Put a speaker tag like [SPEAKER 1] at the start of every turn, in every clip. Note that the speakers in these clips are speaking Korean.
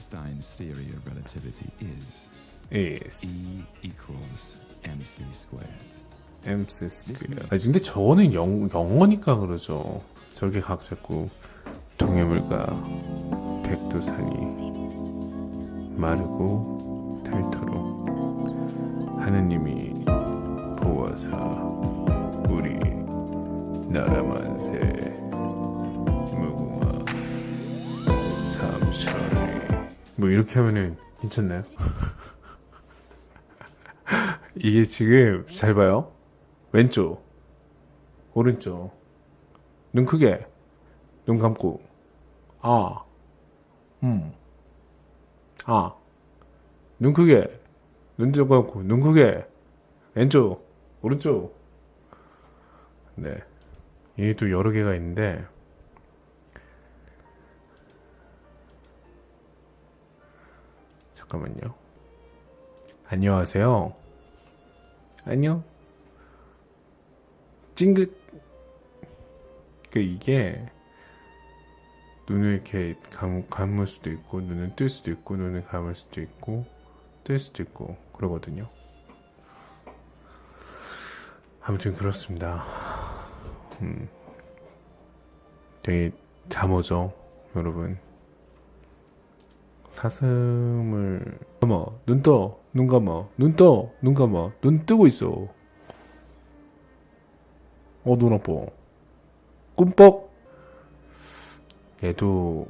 [SPEAKER 1] Einstein's theory of relativity is
[SPEAKER 2] is
[SPEAKER 1] E equals mc squared.
[SPEAKER 2] MC 스퀘어. 아 근데 저거는 영, 영어니까 그러죠. 저게 각 잡고 동해물과 백두산이 마르고 닳도록 하느님이 보아사 우리 나라 만세 무궁화 삼천리 뭐 이렇게 하면은 괜찮나요? 이게 지금 잘 봐요. 왼쪽, 오른쪽, 눈 크게, 눈 감고, 아, 음, 아, 눈 크게, 눈좀 감고, 눈 크게, 왼쪽, 오른쪽. 네, 이게 또 여러 개가 있는데, 잠깐만요. 안녕하세요. 안녕. 찡긋. 그 이게 눈을 이렇게 감, 감을 수도 있고 눈을 뜰 수도 있고 눈을 감을 수도 있고 뜰 수도 있고 그러거든요. 아무튼 그렇습니다. 음, 되게 잠오죠, 여러분. 사슴을 감아 눈 떠, 눈 감아, 눈 떠, 눈 감아, 눈 뜨고 있어. 어, 눈 아파. 꿈뻑. 얘도.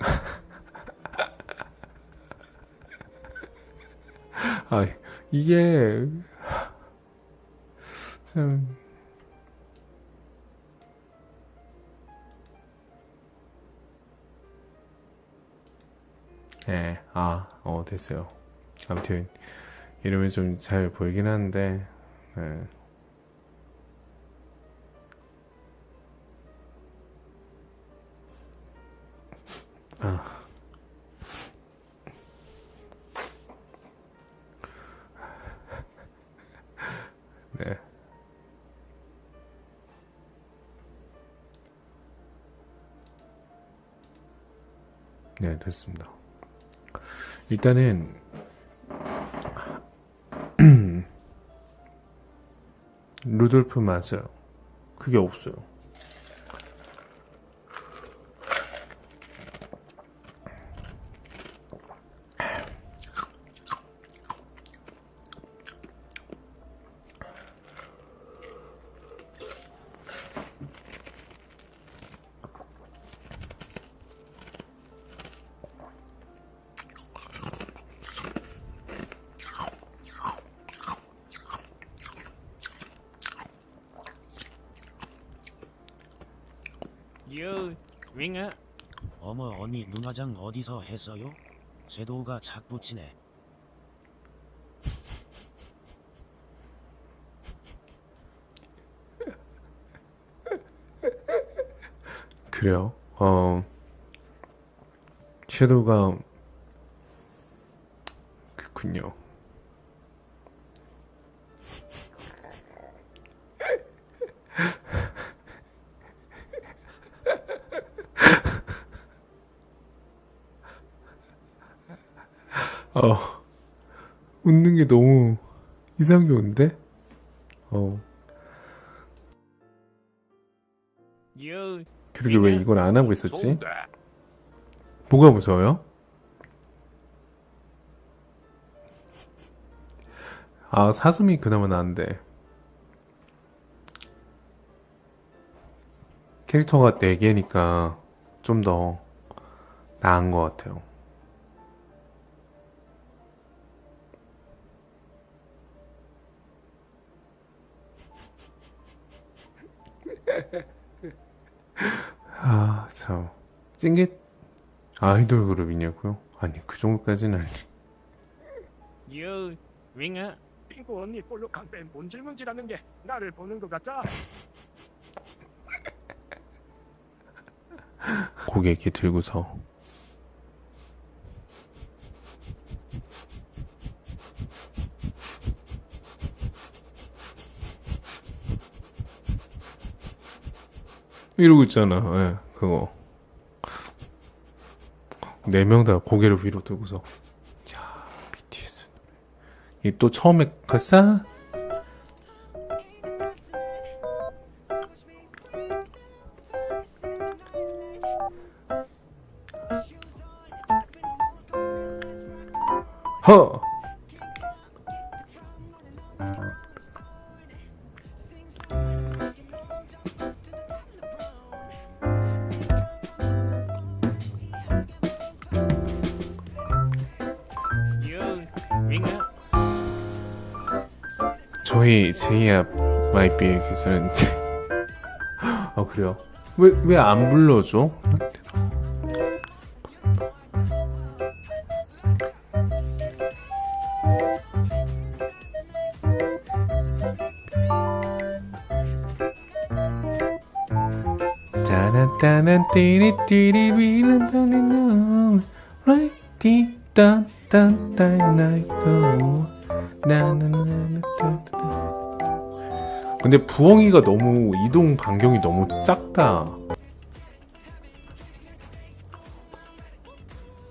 [SPEAKER 2] 아 이게. 참 예, 아, 어, 됐어요. 아무튼, 이러면 좀 잘 보이긴 하는데, 예. 아. 네. 네, 됐습니다. 일단은 루돌프 맞아요. 그게 없어요.
[SPEAKER 3] 유, 윙아.
[SPEAKER 4] 어머 언니 눈화장 어디서 했어요? 섀도우가 자꾸 치네.
[SPEAKER 2] 그래요. 어, 섀도우가 그렇군요. 어, 웃는 게 너무 이상적인데? 어,
[SPEAKER 3] 유,
[SPEAKER 2] 그러게 왜 이걸 안 하고 있었지? 뭐가 무서워요? 아, 사슴이 그나마 나은데. 캐릭터가 4개니까 좀 더 나은 것 같아요. 아, 참. 찡깃 아이돌 그룹이냐고요? 아니, 그 정도까지는 아니.
[SPEAKER 3] 유, 윙아.
[SPEAKER 5] 핑크 언니 볼록한 뺀 문질문질하는 게 나를 보는 것.
[SPEAKER 2] 고개 이렇게 들고서. 이러고 있잖아, 예, 그거. 네 명 다 고개를 위로 들고서 야 BTS 노래 이또 처음에 그 싸? 허! 저희 제이야 마이비에게서는 아 그래요? 왜 왜 안 불러줘? 따란따란 띠리 띠리 비는 right 딴딴딴 나이도 나나나나나나 근데 부엉이가 너무 이동 반경이 너무 작다.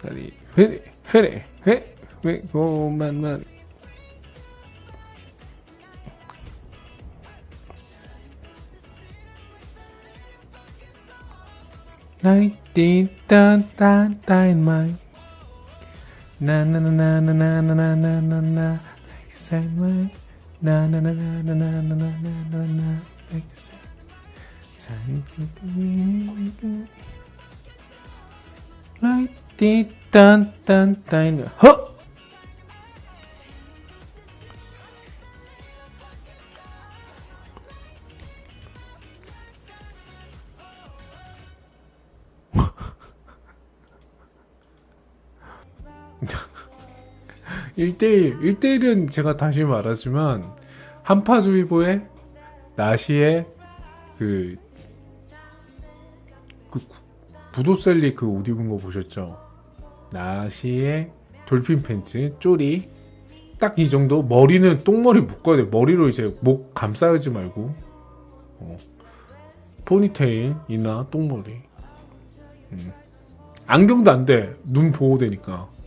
[SPEAKER 2] 아니 회래 회래 회왜 고만만 나이 띠 딴딴딴 마이 나나나나나나나나나나 like say my 나나나나나나나나나나 like say 라이띠 딴딴딴 허 일대일일대일은 제가 다시 말하지만 한파주의보에 나시에 그, 그 부도셀리 그 옷 입은 거 보셨죠? 나시에 돌핀 팬츠, 쪼리 딱 이 정도 머리는 똥머리 묶어야 돼 머리로 이제 목 감싸지 말고 어. 포니테일이나 똥머리 음. 안경도 안 돼 눈 보호되니까 네.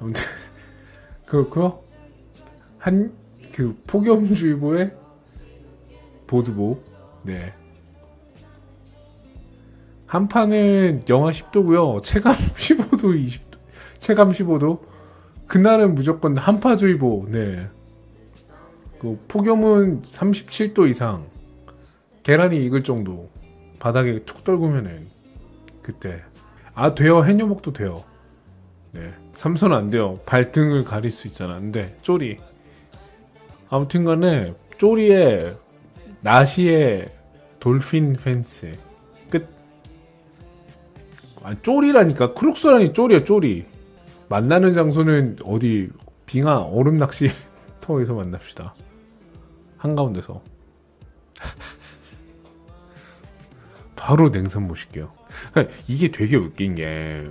[SPEAKER 2] 아무튼 그렇고요. 한 그 폭염주의보에 보드복 네. 한파는 영하 10도고요. 체감 15도 20도 체감 15도. 그날은 무조건 한파주의보. 네. 그 폭염은 37도 이상. 계란이 익을 정도. 바닥에 툭 떨구면은 그때. 아 돼요. 해녀목도 돼요. 네 삼선 안 돼요 발등을 가릴 수 있잖아 근데 쪼리 아무튼 간에 쪼리에 나시에 돌핀 펜스 끝. 아 쪼리라니까 크룩스라니 쪼리야 쪼리. 만나는 장소는 어디 빙하 얼음 낚시 터에서 만납시다. 한가운데서. 바로 냉선 보실게요. 그러니까 이게 되게 웃긴 게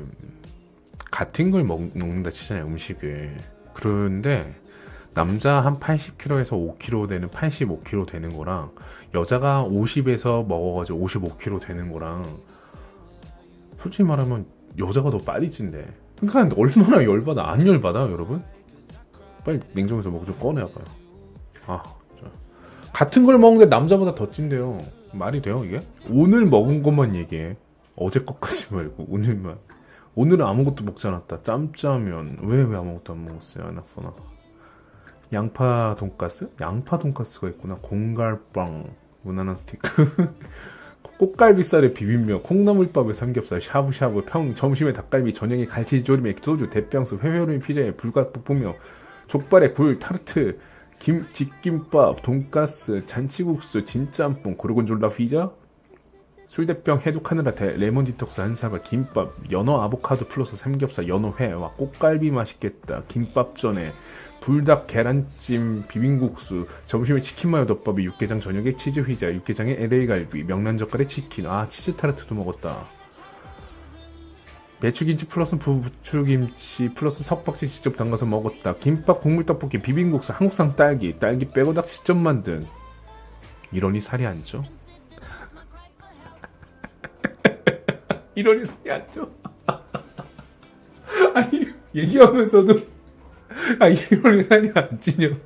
[SPEAKER 2] 같은 걸 먹, 먹는다 치잖아요 음식을. 그런데 남자 한 80kg에서 5kg 되는 85kg 되는 거랑 여자가 50에서 먹어가지고 55kg 되는 거랑 솔직히 말하면 여자가 더 빨리 찐대. 그러니까 얼마나 열받아? 안 열받아, 여러분? 빨리 냉장고에서 먹고 좀 꺼내봐요. 아, 진짜. 같은 걸 먹는데 남자보다 더 찐대요. 말이 돼요, 이게? 오늘 먹은 것만 얘기해. 어제 것까지 말고 오늘만. 오늘은 아무것도 먹지 않았다. 짬짜면. 왜 왜 아무것도 안 먹었어요? 나쁘나. 양파 돈가스? 양파 돈가스가 있구나. 공갈빵, 무난한 스테이크, 꽃갈비살에 비빔면, 콩나물밥에 삼겹살, 샤브샤브, 평, 점심에 닭갈비, 저녁에 갈치조림에 소주, 대병수, 회회로인 피자에 불닭볶음면, 족발에 굴, 타르트, 김, 집김밥, 돈가스, 잔치국수, 진짬뽕, 고르곤졸라 피자, 술대병 해독하느라 대, 레몬 디톡스 한 사발, 김밥, 연어 아보카도 플러스 삼겹살, 연어회, 와 꽃갈비 맛있겠다, 김밥 전에 불닭 계란찜 비빔국수 점심에 치킨 마요 덮밥에 육개장 저녁에 치즈 휘자 육개장에 LA 갈비 명란 젓갈에 치킨. 아 치즈 타르트도 먹었다. 배추김치 플러스 부추김치 플러스 석박지 직접 담가서 먹었다. 김밥 국물 떡볶이 비빔국수 한국산 딸기 딸기 빼고 닭 직접 만든. 이러니 살이 안 쪄? 이런 이상이 안 좋아. 아니 얘기하면서도 아 이런 이상이 안 찌냐고.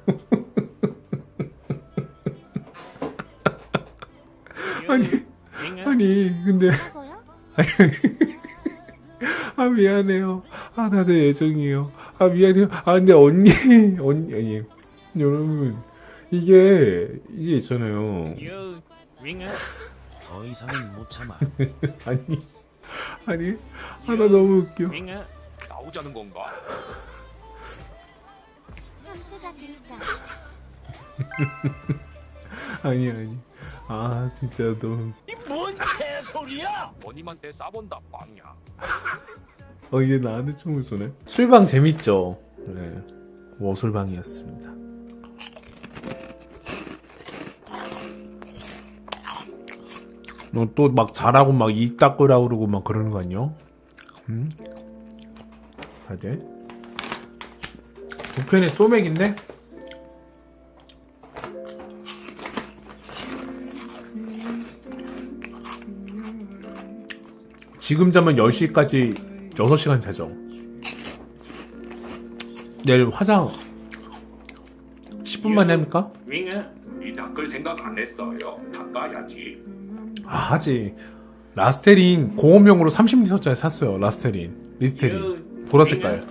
[SPEAKER 2] 아니 아니 근데
[SPEAKER 6] 뭐요?
[SPEAKER 2] 아 미안해요. 아 나도 예정이에요. 아 미안해요. 아 근데 언니 언니 아니 여러분 이게 이게 있잖아요.
[SPEAKER 4] 더 이상은 못 참아.
[SPEAKER 2] 아니 아니 아나 너무 웃겨.
[SPEAKER 5] 싸우자는 건가?
[SPEAKER 6] 진짜.
[SPEAKER 2] 아니 아니 아 진짜 너무
[SPEAKER 5] 원님한테 싸본다 빵야.
[SPEAKER 2] 어 이제 나한테 총을 쏘네. 술방 재밌죠. 네 워술방이었습니다. 또 막 잘하고 막입 닦으라 그러고 막 그러는 거 아니야? 응? 다들 북편에 소맥인데? 지금 자면 10시까지 6시간 자죠. 내일 화장 10분 만에 합니까?
[SPEAKER 3] 윙어
[SPEAKER 5] 이 닦을 생각 안 했어요. 닦아야지.
[SPEAKER 2] 아, 하지. 라스테린 공업용으로 30리터짜리 샀어요. 라스테린. 리스테린. 보라 색깔.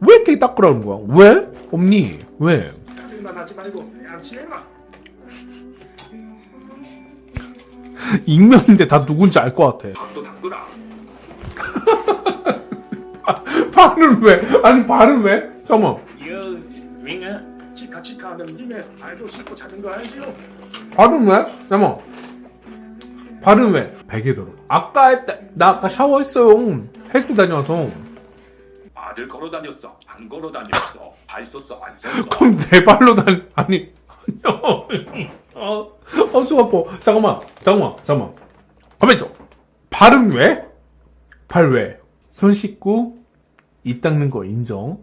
[SPEAKER 2] 왜 이렇게 닦으라는 거야? 왜? 없니? 왜? 익명인데 다 누군지 알 것 같아.
[SPEAKER 5] 밥도 닦으라.
[SPEAKER 2] 발은 왜? 아니 발은 왜? 잠깐만.
[SPEAKER 3] 유 윙어
[SPEAKER 5] 치카치카 하는 님의 발도 씻고 자는 거 알지요?
[SPEAKER 2] 발은 왜? 잠깐만. 발은 왜? 베개더러. 아까 했다. 나 아까 샤워했어요. 헬스 다녀와서.
[SPEAKER 5] 아들 걸어 다녔어. 안 걸어 다녔어. 발 썼어. 안 썼어.
[SPEAKER 2] 그럼 내 발로 달 아니 아니요 어, 어수 아파 잠깐만 잠깐만 잠깐만 가만 있어 발은 왜? 발 왜? 손 씻고 입 닦는 거 인정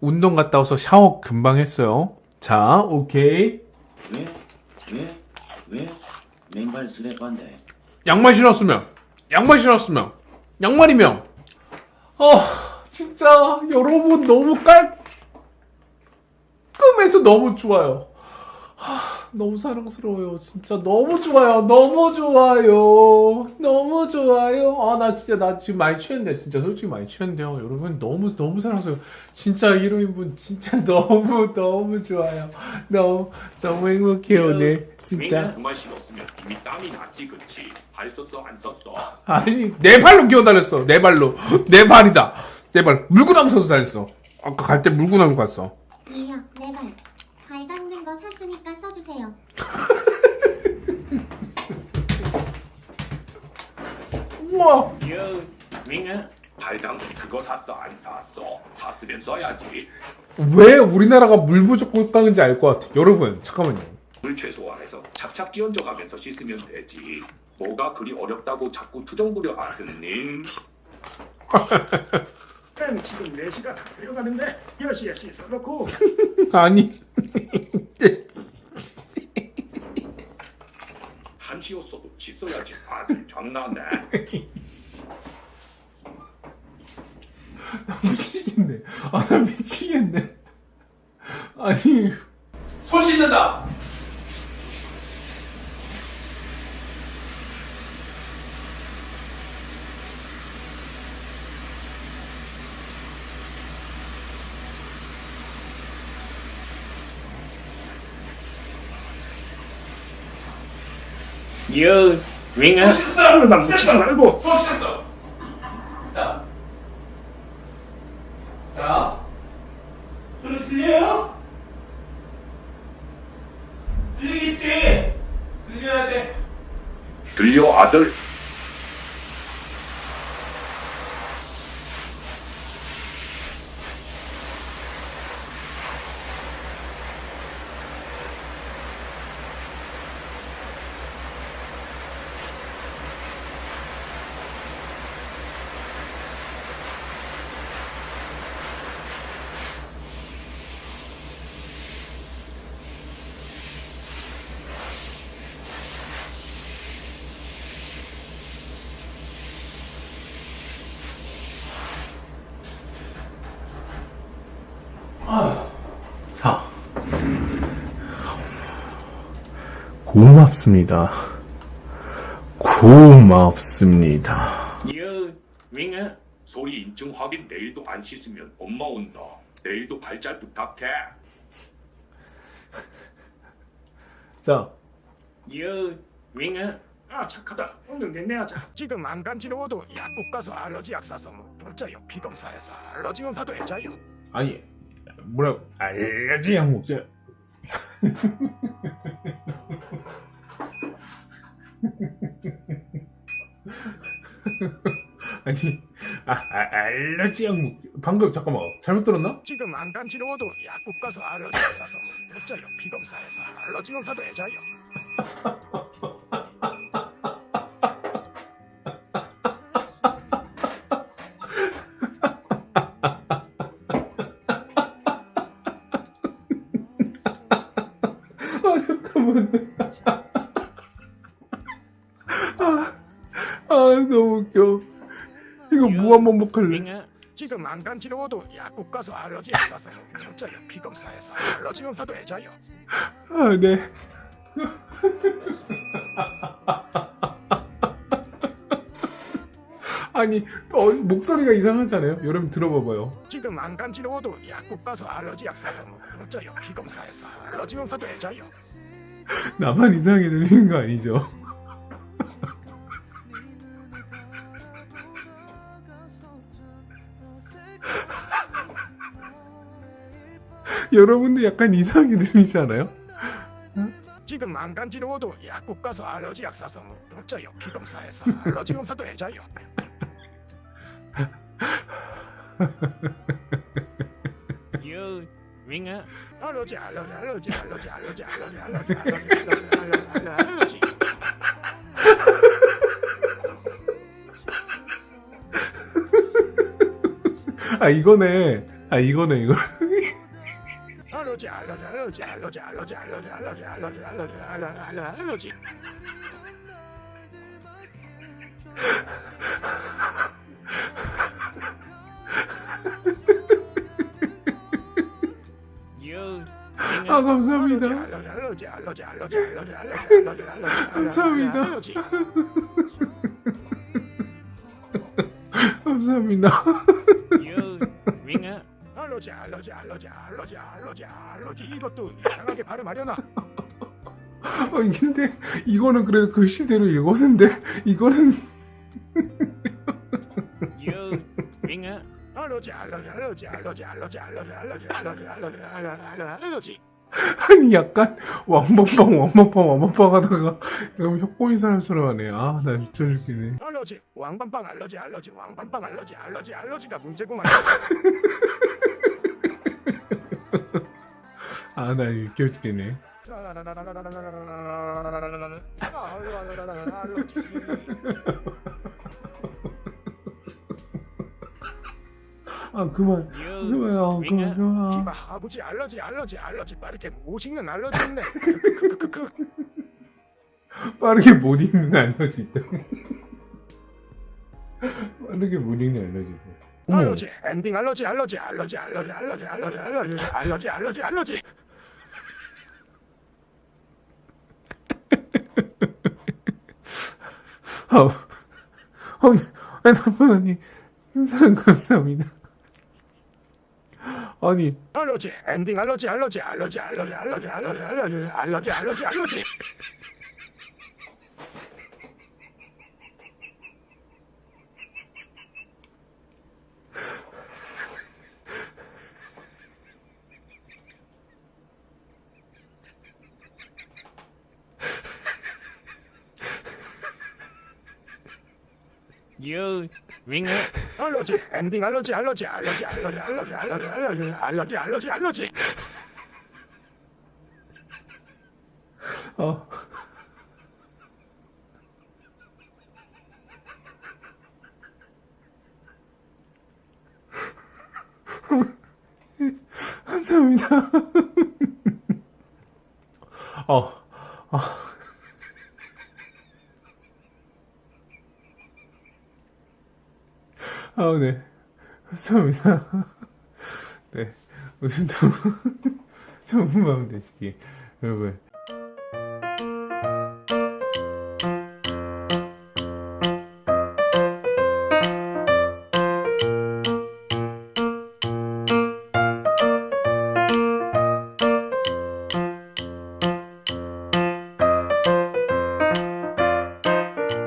[SPEAKER 2] 운동 갔다 와서 샤워 금방 했어요 자 오케이
[SPEAKER 4] 왜? 왜? 왜? 맨발 슬래퍼인데.
[SPEAKER 2] 양말 신었으면 양말 신었으면 양말이면 어 진짜 여러분 너무 깔끔해서 너무 좋아요 하, 너무 사랑스러워요. 진짜 너무 좋아요. 너무 좋아요. 너무 좋아요. 아 나 진짜 나 지금 많이 취했는데 진짜 솔직히 많이 취했는데요. 여러분 너무 너무 사랑스러워요. 진짜 1호인분 진짜 너무 너무 좋아요. 너무 너무 행복해요 오늘. 진짜.
[SPEAKER 5] 정말 싫었으면 이미 땀이 났지 그치? 발 썼어. 안 썼어.
[SPEAKER 2] 아니 내 발로 기어 다녔어. 내 발로. 내 발이다. 내 발. 물고 나면서 다녔어. 아까 갈 때 물고 나면 갔어.
[SPEAKER 6] 이요, 내 발. 써주세요.
[SPEAKER 2] 우와
[SPEAKER 3] 유 윙어
[SPEAKER 5] 발당 그거 샀어. 안 샀어. 샀으면 써야지.
[SPEAKER 2] 왜 우리나라가 물 부족 국가인지 알 것 같아 여러분 잠깐만요
[SPEAKER 5] 물 최소화해서 착착 끼얹어가면서 씻으면 되지. 뭐가 그리 어렵다고 자꾸 투정 부려 아드님. 쌤 지금 4시가 다 되어가는데 10시에 씻어놓고
[SPEAKER 2] 아니
[SPEAKER 5] 한시였어도 씻어야지. 아들 장난해.
[SPEAKER 2] 미치겠네. 아 나 미치겠네. 아니. 손 씻는다
[SPEAKER 3] 유 윙어
[SPEAKER 5] 쌀을 난 묻히지 말고.
[SPEAKER 2] 손 씻었어 고맙습니다. 고맙습니다.
[SPEAKER 3] You ringer.
[SPEAKER 5] 소리 인증 확인 내일도 안 씻으면 엄마 온다. 내일도 발잘 부탁해.
[SPEAKER 2] 자,
[SPEAKER 3] You ringer.
[SPEAKER 5] 아 착하다. 오늘 내내하자.
[SPEAKER 7] 지금 안 간지러워도 약국 가서 알러지 약 사서 먹자요. 피검사에서 알러지 검사도 해줘요.
[SPEAKER 2] 아니, 뭐라고, 알러지 약 먹자. 아니, 아, 아, 알러지 약 먹, 방금, 잠깐만, 잘못 들었나?
[SPEAKER 7] 지금 안 간지러워도 약국 가서 알러지 약 사서 먹자요. 피검사에서 알러지 검사도 해줘요.
[SPEAKER 2] 아, 잠깐만. 한반복할래.
[SPEAKER 3] ringer.
[SPEAKER 7] 지금 안 간지러워도 약국 가서 알러지 약 사서 먹자요. 피검사에서 알러지 검사도 해줘요.
[SPEAKER 2] 아, 네. 아니, 어, 목소리가 이상하잖아요. 여러분 들어봐봐요.
[SPEAKER 7] 지금 안 간지러워도 약국 가서 알러지 약 사서 먹자요. 피 검사에서 알러지 검사도 해줘요.
[SPEAKER 2] 나만 이상하게 들리는 거 아니죠? 여러분도 약간 이상하게 들리지 않아요?
[SPEAKER 7] 지금 안 간지러워도 약국 가서 알러지 약 사서 먹자요. 피검사에서 알러지 검사도 알러지 알러지 알러지 알러지 알러지 알러지 알러지 알러지 알러지 알러지
[SPEAKER 2] 아 이거네. 아 이거네 이거.
[SPEAKER 7] 알러지 알러지 알러지 알러지 알러지 알러지 알러지 알러지 알러지 알러지 알러지
[SPEAKER 3] You
[SPEAKER 2] 아
[SPEAKER 3] ringer.
[SPEAKER 2] 감사합니다.
[SPEAKER 7] 알러 알러지 알러지 알러지 알러지 알러지 알러지 이것도 이상하게 발음하려나
[SPEAKER 2] 어, 근데 이거는 그래도 글씨대로 읽었는데 이거는
[SPEAKER 3] You ringer.
[SPEAKER 7] 알러지 알러지 알러지 알러지 알러지 알러지 알러지 알러지 알러지 알러지 알러지
[SPEAKER 2] 아니 약간 왕방방 왕방방 왕방방 하다가 약간 혁보인 사람처럼 하네. 아나 미쳐 죽겠네.
[SPEAKER 7] 알러지 왕밤빵 알러지 알러지 왕밤빵 알러지 알러지 알러지가 문제구만
[SPEAKER 2] 아나 미쳐 죽겠네. 아 그만 그만 아 그만. 그만.
[SPEAKER 7] 이봐 아버지 알러지 알러지 알러지 빠르게 모식는 알러지 있네 크크크크크
[SPEAKER 2] 빠르게 못 읽는 알러지 있다. 빠르게 못 읽는 알러지 있다. 어머,
[SPEAKER 7] 알러지 엔딩 알러지 알러지 알러지 알러지 알러지 알러지 알러지 알러지 알러지 알러지
[SPEAKER 2] 아, 어, 핸드폰 언니, 사랑 감사합니다. 아니,
[SPEAKER 7] 알러지 엔딩 알러지 알러지 알러지 알러지 알러지 알러지 알러지 알러지 알러지 알러지
[SPEAKER 3] You ringer.
[SPEAKER 7] 알러지 엔딩 알러지 알러지 알러지 알러지 알러지 알러지 알러지 알러지 알러지 알러지
[SPEAKER 2] 어. 감사합니다. 어, 어. 아, 네. 감사합니다. 네. 오늘도 좋은 밤 되시기. 여러분,